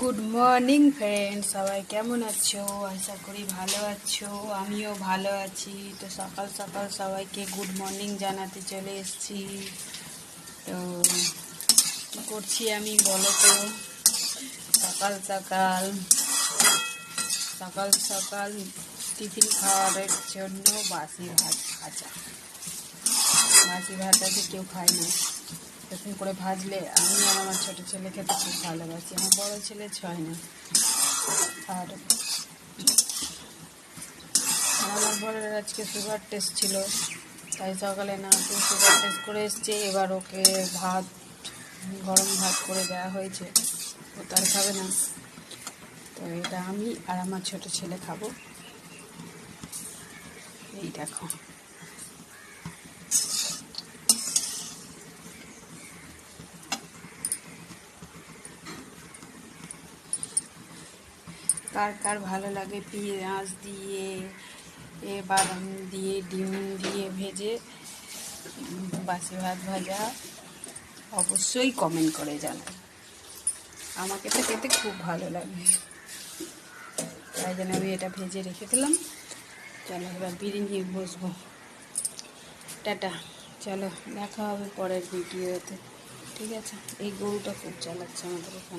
Good morning friend সবাই কেমন আছো? আশা করি ভালো আছো। আমিও ভালো আছি। তো সকাল সকাল সবাইকে গুড মর্নিং জানাতে চলে এসেছি। তো কী করছি আমি বলো তো? সকাল সকাল সকাল সকাল টিফিন খাওয়ার জন্য বাসি ভাত ভাজা। বাসি ভাত আছে কেউ খায় না। এরকম করে ভাজলে আমি আর আমার ছোটো ছেলে খেতে খুব ভালোবাসি। আমার বড়ো ছেলে ছয় না। আর আমার বড়ের আজকে সুগার টেস্ট ছিল, তাই সকালে না সুগার টেস্ট করে এসছে। এবার ওকে ভাত, গরম ভাত করে দেওয়া হয়েছে। ও তার খাবে না। তো এটা আমি আর আমার ছোট ছেলে খাব। এই দেখো। কার কার ভালো লাগে পেঁয়াজ দিয়ে, এ বাদাম দিয়ে, ডিম দিয়ে ভেজে, বাসি ভাত ভাজা, অবশ্যই কমেন্ট করে জানান। আমাকে তো খেতে খুব ভালো লাগে। তাই জন্য আমি এটা ভেজে রেখে দিলাম। চলো এবার বিরিয়ানি বসবো। টাটা। চলো, দেখা হবে পরের ভিডিওতে। ঠিক আছে? এই গরুটা খুব চালাচ্ছে আমাদের এখানে।